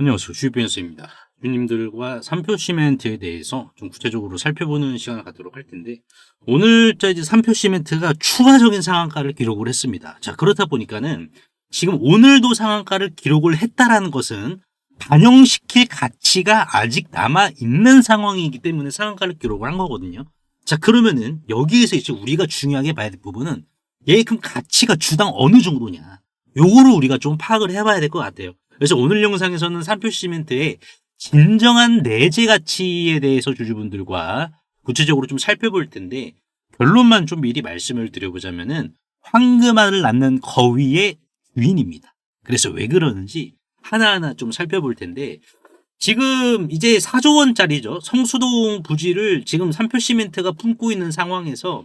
안녕하세요. 주변수입니다. 주님들과 삼표 시멘트에 대해서 좀 구체적으로 살펴보는 시간을 갖도록 할 텐데, 오늘자 이제 삼표 시멘트가 추가적인 상한가를 기록을 했습니다. 자, 그렇다 보니까는 지금 오늘도 상한가를 기록을 했다라는 것은 반영시킬 가치가 아직 남아 있는 상황이기 때문에 상한가를 기록을 한 거거든요. 자, 그러면은 여기에서 이제 우리가 중요하게 봐야 될 부분은 얘 그럼 가치가 주당 어느 정도냐. 요거를 우리가 좀 파악을 해봐야 될 것 같아요. 그래서 오늘 영상에서는 삼표 시멘트의 진정한 내재 가치에 대해서 주주분들과 구체적으로 좀 살펴볼 텐데 결론만 좀 미리 말씀을 드려보자면은 황금알을 낳는 거위의 주인입니다. 그래서 왜 그러는지 하나하나 좀 살펴볼 텐데 지금 이제 4조 원짜리죠. 성수동 부지를 지금 삼표 시멘트가 품고 있는 상황에서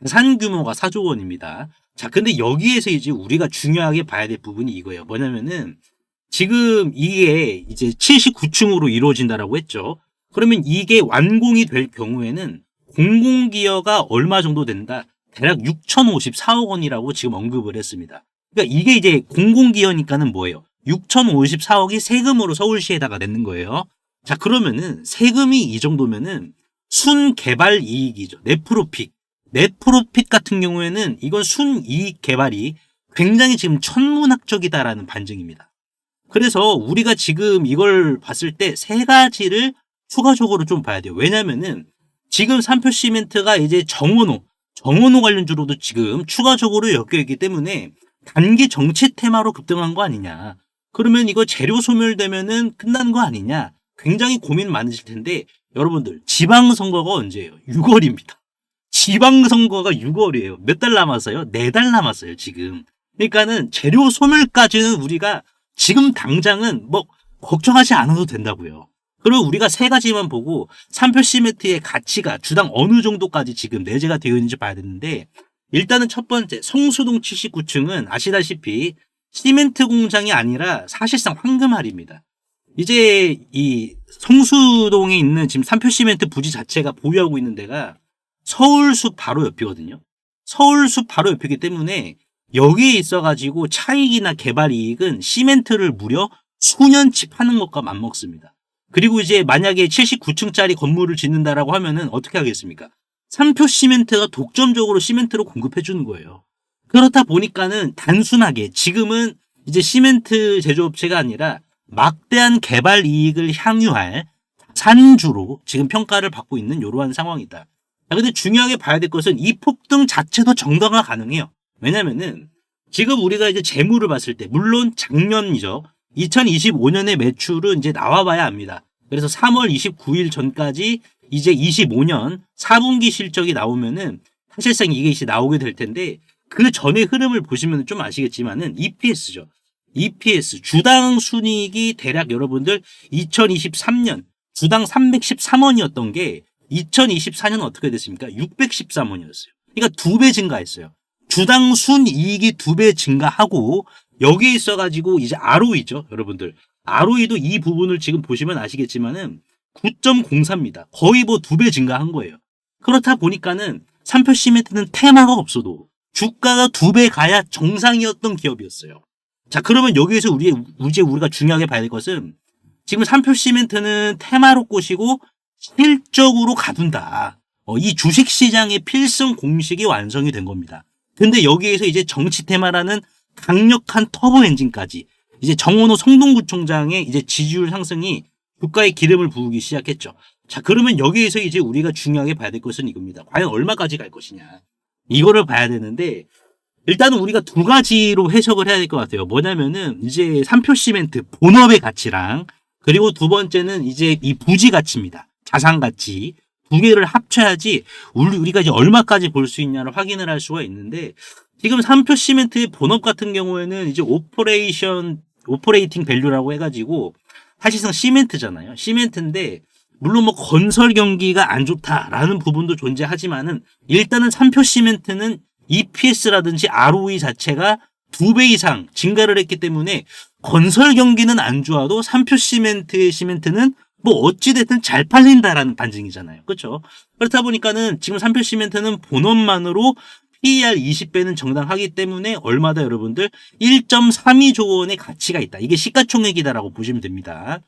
자산 규모가 4조 원입니다. 자, 근데 여기에서 이제 우리가 중요하게 봐야 될 부분이 이거예요. 뭐냐면은 지금 이게 이제 79층으로 이루어진다라고 했죠. 그러면 이게 완공이 될 경우에는 공공기여가 얼마 정도 된다? 대략 6,054억 원이라고 지금 언급을 했습니다. 그러니까 이게 이제 공공기여니까는 뭐예요? 6,054억이 세금으로 서울시에다가 냈는 거예요. 자, 그러면은 세금이 이 정도면은 순개발 이익이죠. 넷프로핏. 넷프로핏 같은 경우에는 이건 순이익 개발이 굉장히 지금 천문학적이다라는 반증입니다. 그래서 우리가 지금 이걸 봤을 때 세 가지를 추가적으로 좀 봐야 돼요. 왜냐면은 지금 삼표 시멘트가 이제 정원호, 정원호 관련주로도 지금 추가적으로 엮여 있기 때문에 단기 정치 테마로 급등한 거 아니냐. 그러면 이거 재료 소멸되면은 끝난 거 아니냐. 굉장히 고민 많으실 텐데 여러분들 지방선거가 언제예요? 6월입니다. 지방선거가 6월이에요. 몇 달 남았어요? 네 달 남았어요, 지금. 그러니까는 재료 소멸까지는 우리가 지금 당장은 뭐 걱정하지 않아도 된다고요. 그리고 우리가 세 가지만 보고 삼표 시멘트의 가치가 주당 어느 정도까지 지금 내재가 되어 있는지 봐야 되는데 일단은 첫 번째 성수동 79층은 아시다시피 시멘트 공장이 아니라 사실상 황금알입니다. 이제 이 성수동에 있는 지금 삼표 시멘트 부지 자체가 보유하고 있는 데가 서울숲 바로 옆이거든요. 서울숲 바로 옆이기 때문에 여기에 있어가지고 차익이나 개발 이익은 시멘트를 무려 수년치 파는 것과 맞먹습니다. 그리고 이제 만약에 79층짜리 건물을 짓는다라고 하면은 어떻게 하겠습니까? 삼표 시멘트가 독점적으로 시멘트를 공급해 주는 거예요. 그렇다 보니까는 단순하게 지금은 이제 시멘트 제조업체가 아니라 막대한 개발 이익을 향유할 산주로 지금 평가를 받고 있는 이러한 상황이다. 근데 중요하게 봐야 될 것은 이 폭등 자체도 정당화 가능해요. 왜냐면은 지금 우리가 이제 재무를 봤을 때 물론 작년이죠. 2025년의 매출은 이제 나와봐야 합니다. 그래서 3월 29일 전까지 이제 25년 4분기 실적이 나오면은 사실상 이게 이제 나오게 될 텐데 그 전의 흐름을 보시면 좀 아시겠지만은 EPS죠. EPS 주당 순이익이 대략 여러분들 2023년 주당 313원이었던 게 2024년 어떻게 됐습니까? 613원이었어요. 그러니까 두 배 증가했어요. 주당 순이익이 두 배 증가하고 여기에 있어가지고 이제 ROE죠, 여러분들. ROE도 이 부분을 지금 보시면 아시겠지만은 9.04입니다. 거의 뭐 두 배 증가한 거예요. 그렇다 보니까는 삼표 시멘트는 테마가 없어도 주가가 두 배 가야 정상이었던 기업이었어요. 자, 그러면 여기에서 우리, 이제 우리가 중요하게 봐야 될 것은 지금 삼표 시멘트는 테마로 꼬시고 실적으로 가둔다. 어, 이 주식 시장의 필승 공식이 완성이 된 겁니다. 근데 여기에서 이제 정치 테마라는 강력한 터보 엔진까지 이제 정원호 성동구청장의 이제 지지율 상승이 주가에 기름을 부으기 시작했죠. 자, 그러면 여기에서 이제 우리가 중요하게 봐야 될 것은 이겁니다. 과연 얼마까지 갈 것이냐. 이거를 봐야 되는데 일단은 우리가 두 가지로 해석을 해야 될 것 같아요. 뭐냐면은 이제 삼표 시멘트 본업의 가치랑 그리고 두 번째는 이제 이 부지 가치입니다. 자산 가치 두 개를 합쳐야지 우리가 이제 얼마까지 볼 수 있냐를 확인을 할 수가 있는데 지금 삼표 시멘트의 본업 같은 경우에는 이제 오퍼레이션 오퍼레이팅 밸류라고 해가지고 사실상 시멘트잖아요. 시멘트인데 물론 뭐 건설 경기가 안 좋다라는 부분도 존재하지만은 일단은 삼표 시멘트는 EPS라든지 ROE 자체가 두 배 이상 증가를 했기 때문에 건설 경기는 안 좋아도 삼표 시멘트의 시멘트는 뭐 어찌됐든 잘 팔린다라는 반증이잖아요. 그렇죠? 그렇다 보니까는 지금 삼표 시멘트는 본원만으로 PER 20배는 정당하기 때문에 얼마다 여러분들 1.32조 원의 가치가 있다. 이게 시가총액이다라고 보시면 됩니다.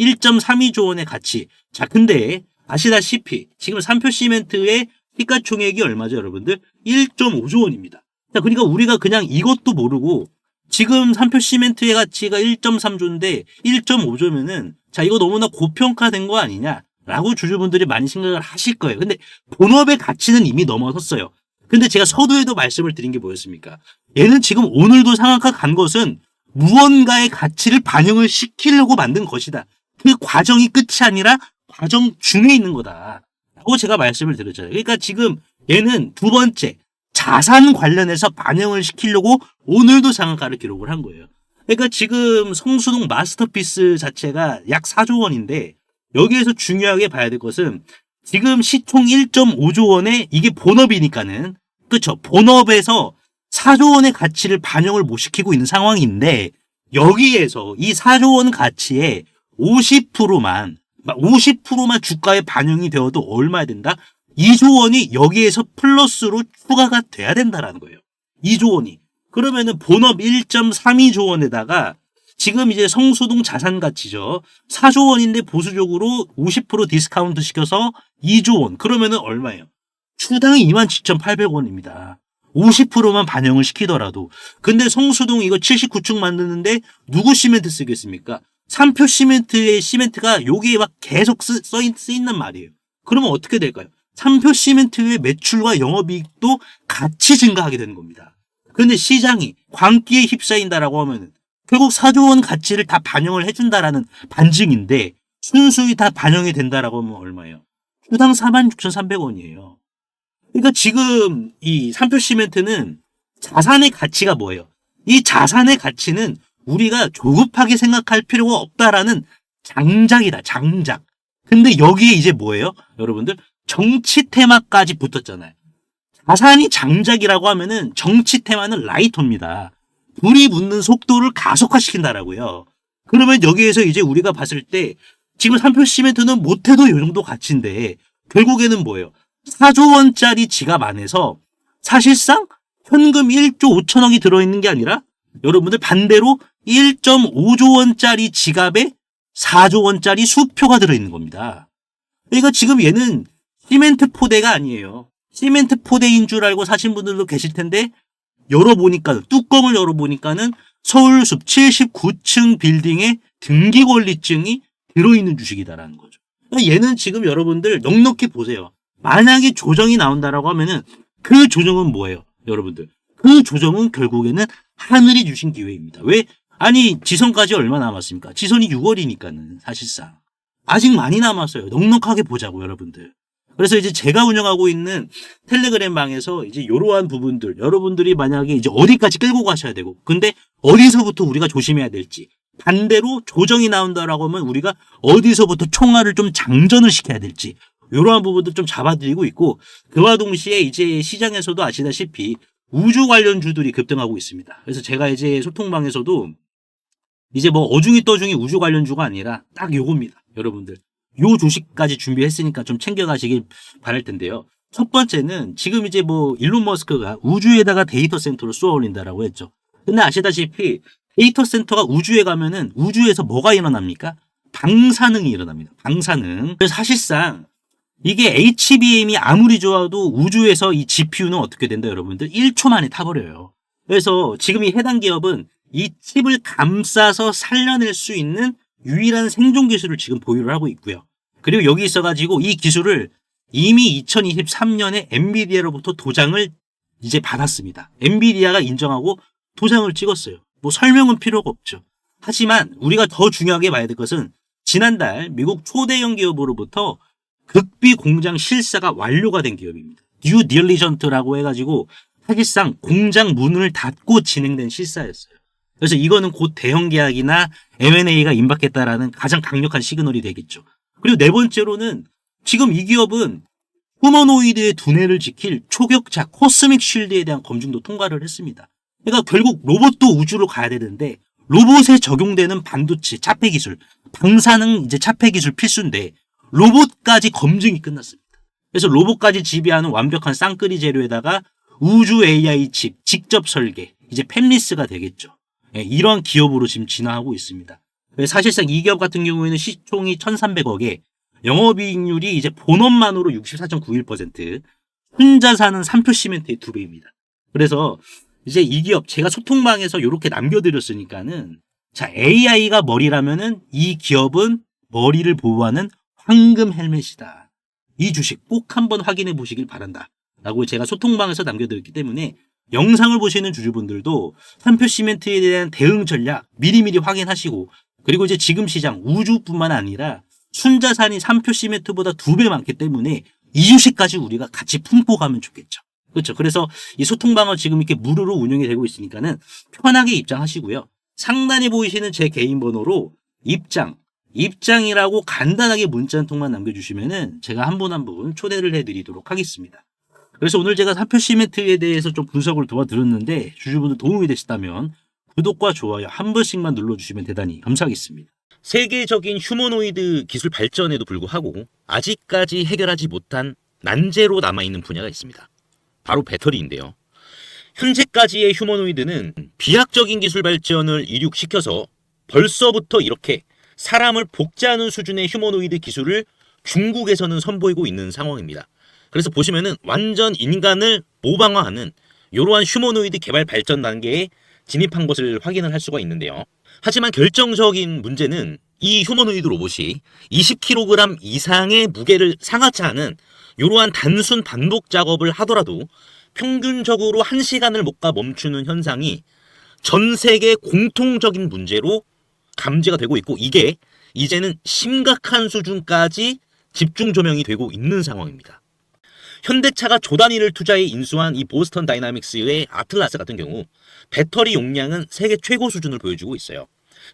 1.32조 원의 가치. 자, 근데 아시다시피 지금 삼표 시멘트의 시가총액이 얼마죠, 여러분들? 1.5조 원입니다. 자, 그러니까 우리가 그냥 이것도 모르고 지금 삼표 시멘트의 가치가 1.3조인데 1.5조면은 자, 이거 너무나 고평가된 거 아니냐? 라고 주주분들이 많이 생각을 하실 거예요. 근데 본업의 가치는 이미 넘어섰어요. 근데 제가 서두에도 말씀을 드린 게 뭐였습니까? 얘는 지금 오늘도 상한가 간 것은 무언가의 가치를 반영을 시키려고 만든 것이다. 그 과정이 끝이 아니라 과정 중에 있는 거다. 라고 제가 말씀을 드렸잖아요. 그러니까 지금 얘는 두 번째 자산 관련해서 반영을 시키려고 오늘도 상한가를 기록을 한 거예요. 그러니까 지금 성수동 마스터피스 자체가 약 4조 원인데 여기에서 중요하게 봐야 될 것은 지금 시총 1.5조 원에 이게 본업이니까는 그쵸 본업에서 4조 원의 가치를 반영을 못 시키고 있는 상황인데 여기에서 이 4조 원 가치의 50%만 50%만 주가에 반영이 되어도 얼마야 된다? 2조 원이 여기에서 플러스로 추가가 돼야 된다라는 거예요. 2조 원이. 그러면은 본업 1.32조 원에다가 지금 이제 성수동 자산 가치죠. 4조 원인데 보수적으로 50% 디스카운트 시켜서 2조 원. 그러면은 얼마예요? 추당 27,800원입니다. 50%만 반영을 시키더라도. 근데 성수동 이거 79층 만드는데 누구 시멘트 쓰겠습니까? 삼표 시멘트의 시멘트가 여기에 막 계속 쓰, 써 있, 쓰이는 말이에요. 그러면 어떻게 될까요? 삼표 시멘트의 매출과 영업이익도 같이 증가하게 되는 겁니다. 근데 시장이 광기에 휩싸인다라고 하면은 결국 4조 원 가치를 다 반영을 해준다라는 반증인데 순수히 다 반영이 된다라고 하면 얼마예요? 주당 46,300원이에요. 그러니까 지금 이 삼표 시멘트는 자산의 가치가 뭐예요? 이 자산의 가치는 우리가 조급하게 생각할 필요가 없다라는 장작이다, 장작. 근데 여기에 이제 뭐예요? 여러분들, 정치 테마까지 붙었잖아요. 자산이 장작이라고 하면은 정치 테마는 라이터입니다. 불이 붙는 속도를 가속화시킨다라고요. 그러면 여기에서 이제 우리가 봤을 때 지금 삼표 시멘트는 못해도 이 정도 가치인데 결국에는 뭐예요? 4조 원짜리 지갑 안에서 사실상 현금 1조 5천억이 들어있는 게 아니라 여러분들 반대로 1.5조 원짜리 지갑에 4조 원짜리 수표가 들어있는 겁니다. 그러니까 지금 얘는 시멘트 포대가 아니에요. 시멘트 포대인 줄 알고 사신 분들도 계실 텐데 열어보니까 뚜껑을 열어보니까는 서울숲 79층 빌딩에 등기 권리증이 들어있는 주식이다라는 거죠. 그러니까 얘는 지금 여러분들 넉넉히 보세요. 만약에 조정이 나온다라고 하면은 그 조정은 뭐예요? 여러분들. 그 조정은 결국에는 하늘이 주신 기회입니다. 왜? 아니, 지선까지 얼마 남았습니까? 지선이 6월이니까는 사실상. 아직 많이 남았어요. 넉넉하게 보자고, 여러분들. 그래서 이제 제가 운영하고 있는 텔레그램 방에서 이제 이러한 부분들, 여러분들이 만약에 이제 어디까지 끌고 가셔야 되고, 근데 어디서부터 우리가 조심해야 될지, 반대로 조정이 나온다라고 하면 우리가 어디서부터 총알을 좀 장전을 시켜야 될지, 이러한 부분도 좀 잡아드리고 있고, 그와 동시에 이제 시장에서도 아시다시피 우주 관련 주들이 급등하고 있습니다. 그래서 제가 이제 소통방에서도 이제 뭐 어중이 떠중이 우주 관련주가 아니라 딱 요겁니다. 여러분들. 요 주식까지 준비했으니까 좀 챙겨가시길 바랄 텐데요. 첫 번째는 지금 이제 뭐 일론 머스크가 우주에다가 데이터 센터를 쏘아 올린다라고 했죠. 근데 아시다시피 데이터 센터가 우주에 가면은 우주에서 뭐가 일어납니까? 방사능이 일어납니다. 방사능. 그래서 사실상 이게 HBM이 아무리 좋아도 우주에서 이 GPU는 어떻게 된다 여러분들? 1초 만에 타버려요. 그래서 지금 이 해당 기업은 이 칩을 감싸서 살려낼 수 있는 유일한 생존 기술을 지금 보유를 하고 있고요. 그리고 여기 있어가지고 이 기술을 이미 2023년에 엔비디아로부터 도장을 이제 받았습니다. 엔비디아가 인정하고 도장을 찍었어요. 뭐 설명은 필요가 없죠. 하지만 우리가 더 중요하게 봐야 될 것은 지난달 미국 초대형 기업으로부터 극비 공장 실사가 완료가 된 기업입니다. 뉴 딜리전트라고 해가지고 사실상 공장 문을 닫고 진행된 실사였어요. 그래서 이거는 곧 대형 계약이나 M&A가 임박했다라는 가장 강력한 시그널이 되겠죠. 그리고 네 번째로는 지금 이 기업은 휴머노이드의 두뇌를 지킬 초격자 코스믹 쉴드에 대한 검증도 통과를 했습니다. 그러니까 결국 로봇도 우주로 가야 되는데 로봇에 적용되는 반도체 차폐 기술, 방사능 이제 차폐 기술 필수인데 로봇까지 검증이 끝났습니다. 그래서 로봇까지 지배하는 완벽한 쌍끌이 재료에다가 우주 AI 칩 직접 설계 이제 팹리스가 되겠죠. 예, 이러한 기업으로 지금 진화하고 있습니다. 사실상 이 기업 같은 경우에는 시총이 1,300억에 영업이익률이 이제 본업만으로 64.91%, 혼자사는 3표 시멘트의 두 배입니다. 그래서 이제 이 기업 제가 소통방에서 이렇게 남겨드렸으니까는 자 AI가 머리라면은 이 기업은 머리를 보호하는 황금 헬멧이다. 이 주식 꼭 한번 확인해 보시길 바란다. 라고 제가 소통방에서 남겨드렸기 때문에 영상을 보시는 주주분들도 한표 시멘트에 대한 대응 전략 미리미리 확인하시고 그리고 이제 지금 시장 우주뿐만 아니라 순자산이 3표 시멘트보다 두 배 많기 때문에 이 주식까지 우리가 같이 품고 가면 좋겠죠. 그렇죠. 그래서 이 소통방어 지금 이렇게 무료로 운영이 되고 있으니까는 편하게 입장하시고요. 상단에 보이시는 제 개인 번호로 입장, 입장이라고 간단하게 문자 한 통만 남겨주시면은 제가 한 분 한 분 초대를 해드리도록 하겠습니다. 그래서 오늘 제가 사표 시멘트에 대해서 좀 분석을 도와드렸는데 주주분들 도움이 되셨다면 구독과 좋아요 한 번씩만 눌러주시면 대단히 감사하겠습니다. 세계적인 휴머노이드 기술 발전에도 불구하고 아직까지 해결하지 못한 난제로 남아있는 분야가 있습니다. 바로 배터리인데요. 현재까지의 휴머노이드는 비약적인 기술 발전을 이륙시켜서 벌써부터 이렇게 사람을 복제하는 수준의 휴머노이드 기술을 중국에서는 선보이고 있는 상황입니다. 그래서 보시면은 완전 인간을 모방화하는 이러한 휴머노이드 개발 발전 단계에 진입한 것을 확인을 할 수가 있는데요. 하지만 결정적인 문제는 이 휴머노이드 로봇이 20kg 이상의 무게를 않은 이러한 단순 반복 작업을 하더라도 평균적으로 1시간을 못 가 멈추는 현상이 전 세계 공통적인 문제로 감지가 되고 있고 이게 이제는 심각한 수준까지 집중 조명이 되고 있는 상황입니다. 현대차가 조 단위를 투자해 인수한 이 보스턴 다이나믹스의 아틀라스 같은 경우 배터리 용량은 세계 최고 수준을 보여주고 있어요.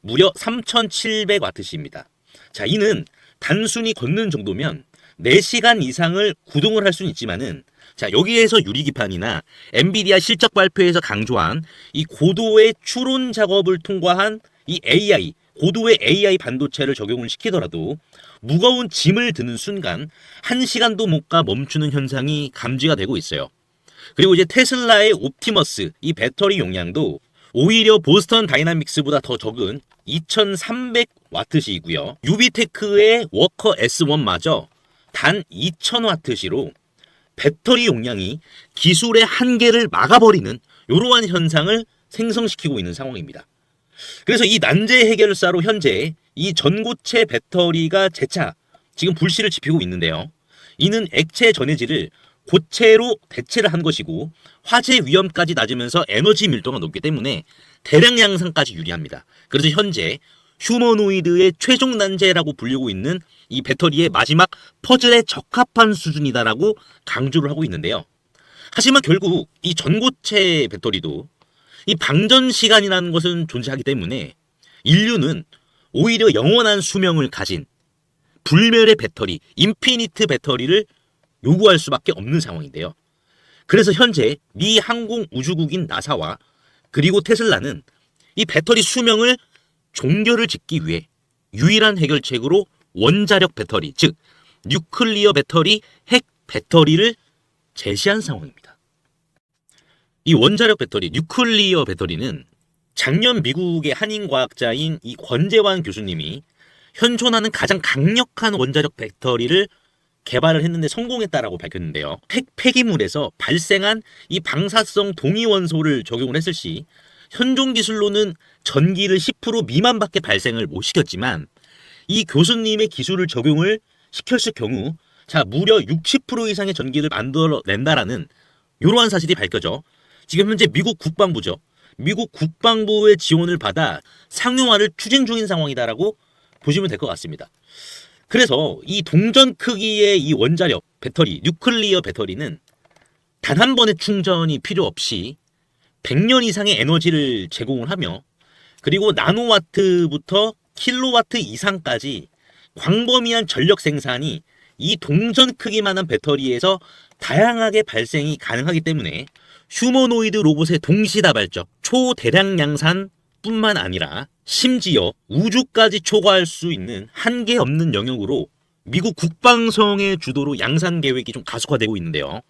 무려 3700와트시입니다. 자, 이는 단순히 걷는 정도면 4시간 이상을 구동을 할 수는 있지만은 자, 여기에서 유리기판이나 엔비디아 실적 발표에서 강조한 이 고도의 추론 작업을 통과한 이 AI, 고도의 AI 반도체를 적용을 시키더라도 무거운 짐을 드는 순간 1시간도 못 가 멈추는 현상이 감지가 되고 있어요. 그리고 이제 테슬라의 옵티머스 이 배터리 용량도 오히려 보스턴 다이나믹스보다 더 적은 2300와트시이고요. 유비테크의 워커 S1마저 단 2000와트시로 배터리 용량이 기술의 한계를 막아버리는 이러한 현상을 생성시키고 있는 상황입니다. 그래서 이 난제 해결사로 현재 이 전고체 배터리가 재차 지금 불씨를 지피고 있는데요. 이는 액체 전해질을 고체로 대체를 한 것이고 화재 위험까지 낮으면서 에너지 밀도가 높기 때문에 대량 양산까지 유리합니다. 그래서 현재 휴머노이드의 최종 난제라고 불리고 있는 이 배터리의 마지막 퍼즐에 적합한 수준이다라고 강조를 하고 있는데요. 하지만 결국 이 전고체 배터리도 이 방전 시간이라는 것은 존재하기 때문에 인류는 오히려 영원한 수명을 가진 불멸의 배터리, 인피니트 배터리를 요구할 수밖에 없는 상황인데요. 그래서 현재 미 항공 우주국인 나사와 그리고 테슬라는 이 배터리 수명을 종결을 짓기 위해 유일한 해결책으로 원자력 배터리, 즉 뉴클리어 배터리, 핵 배터리를 제시한 상황입니다. 이 원자력 배터리, 뉴클리어 배터리는 작년 미국의 한인 과학자인 이 권재환 교수님이 현존하는 가장 강력한 원자력 배터리를 개발을 했는데 성공했다라고 밝혔는데요. 핵 폐기물에서 발생한 이 방사성 동위원소를 적용을 했을 시 현존 기술로는 전기를 10% 미만밖에 발생을 못 시켰지만 이 교수님의 기술을 적용을 시켰을 경우 자 무려 60% 이상의 전기를 만들어낸다라는 이러한 사실이 밝혀져 지금 현재 미국 국방부죠. 미국 국방부의 지원을 받아 상용화를 추진 중인 상황이다라고 보시면 될 것 같습니다. 그래서 이 동전 크기의 이 원자력 배터리, 뉴클리어 배터리는 단 한 번의 충전이 필요 없이 100년 이상의 에너지를 제공을 하며 그리고 나노와트부터 킬로와트 이상까지 광범위한 전력 생산이 이 동전 크기만한 배터리에서 다양하게 발생이 가능하기 때문에 휴머노이드 로봇의 동시다발적 초대량 양산 뿐만 아니라 심지어 우주까지 초과할 수 있는 한계 없는 영역으로 미국 국방성의 주도로 양산 계획이 좀 가속화되고 있는데요.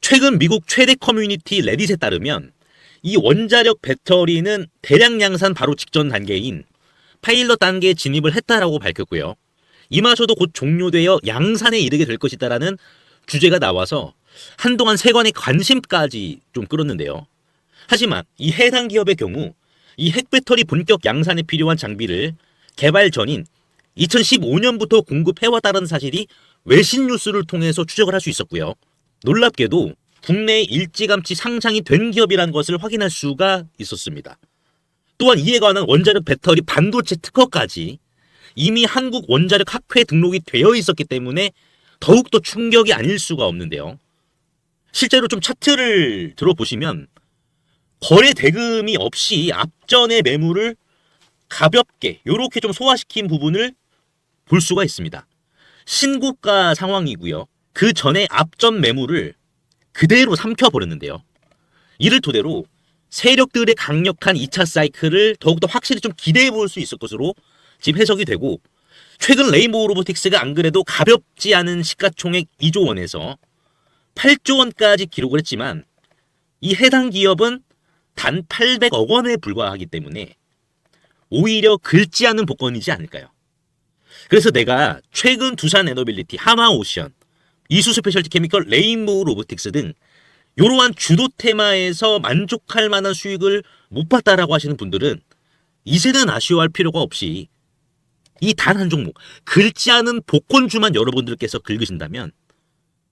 최근 미국 최대 커뮤니티 레딧에 따르면 이 원자력 배터리는 대량 양산 바로 직전 단계인 파일럿 단계에 진입을 했다라고 밝혔고요. 이마저도 곧 종료되어 양산에 이르게 될 것이다라는 주제가 나와서 한동안 세관의 관심까지 좀 끌었는데요. 하지만 이 해당 기업의 경우 이 핵배터리 본격 양산에 필요한 장비를 개발 전인 2015년부터 공급해왔다는 사실이 외신 뉴스를 통해서 추적을 할 수 있었고요. 놀랍게도 국내에 일찌감치 상장이 된 기업이라는 것을 확인할 수가 있었습니다. 또한 이에 관한 원자력 배터리 반도체 특허까지 이미 한국 원자력 학회에 등록이 되어 있었기 때문에 더욱더 충격이 아닐 수가 없는데요. 실제로 좀 차트를 들어보시면 거래 대금이 없이 앞전의 매물을 가볍게 이렇게 좀 소화시킨 부분을 볼 수가 있습니다. 신고가 상황이고요. 그 전에 앞전 매물을 그대로 삼켜버렸는데요. 이를 토대로 세력들의 강력한 2차 사이클을 더욱더 확실히 좀 기대해 볼 수 있을 것으로 지금 해석이 되고 최근 레인보우 로보틱스가 안 그래도 가볍지 않은 시가총액 2조 원에서 8조 원까지 기록을 했지만 이 해당 기업은 단 800억 원에 불과하기 때문에 오히려 긁지 않은 복권이지 않을까요? 그래서 내가 최근 두산 에너빌리티, 하마오션, 이수 스페셜티 케미컬, 레인보우 로보틱스 등 이러한 주도 테마에서 만족할 만한 수익을 못 봤다라고 하시는 분들은 이제는 아쉬워할 필요가 없이 이 단 한 종목 긁지 않은 복권주만 여러분들께서 긁으신다면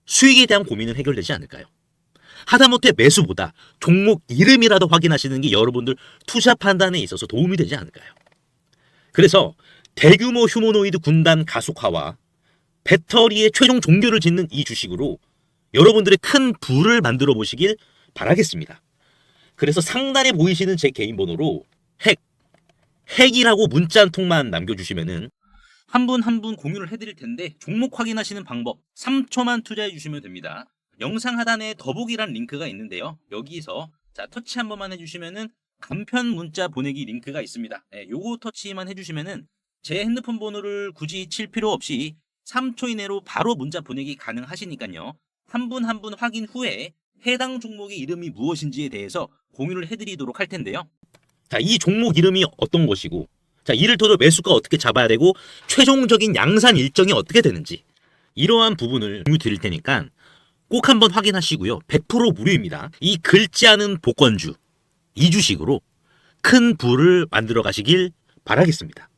수익에 대한 고민은 해결되지 않을까요? 하다못해 매수보다 종목 이름이라도 확인하시는 게 여러분들 투자 판단에 있어서 도움이 되지 않을까요? 그래서 대규모 휴머노이드 군단 가속화와 배터리의 최종 종교를 짓는 이 주식으로 여러분들의 큰 부를 만들어 보시길 바라겠습니다. 그래서 상단에 보이시는 제 개인 번호로 핵, 핵이라고 문자 한 통만 남겨주시면은 한 분 한 분 공유를 해드릴 텐데 종목 확인하시는 방법 3초만 투자해 주시면 됩니다. 영상 하단에 더보기란 링크가 있는데요. 여기서 자 터치 한 번만 해주시면은 간편 문자 보내기 링크가 있습니다. 네, 요거 터치만 해주시면은 제 핸드폰 번호를 굳이 칠 필요 없이 3초 이내로 바로 문자 보내기 가능하시니까요. 한 분 한 분 확인 후에 해당 종목의 이름이 무엇인지에 대해서 공유를 해드리도록 할 텐데요. 자, 이 종목 이름이 어떤 것이고, 자, 이를 토대로 매수가 어떻게 잡아야 되고, 최종적인 양산 일정이 어떻게 되는지, 이러한 부분을 공유 드릴 테니까 꼭 한번 확인하시고요. 100% 무료입니다. 이 긁지 않은 복권주, 이 주식으로 큰 부를 만들어 가시길 바라겠습니다.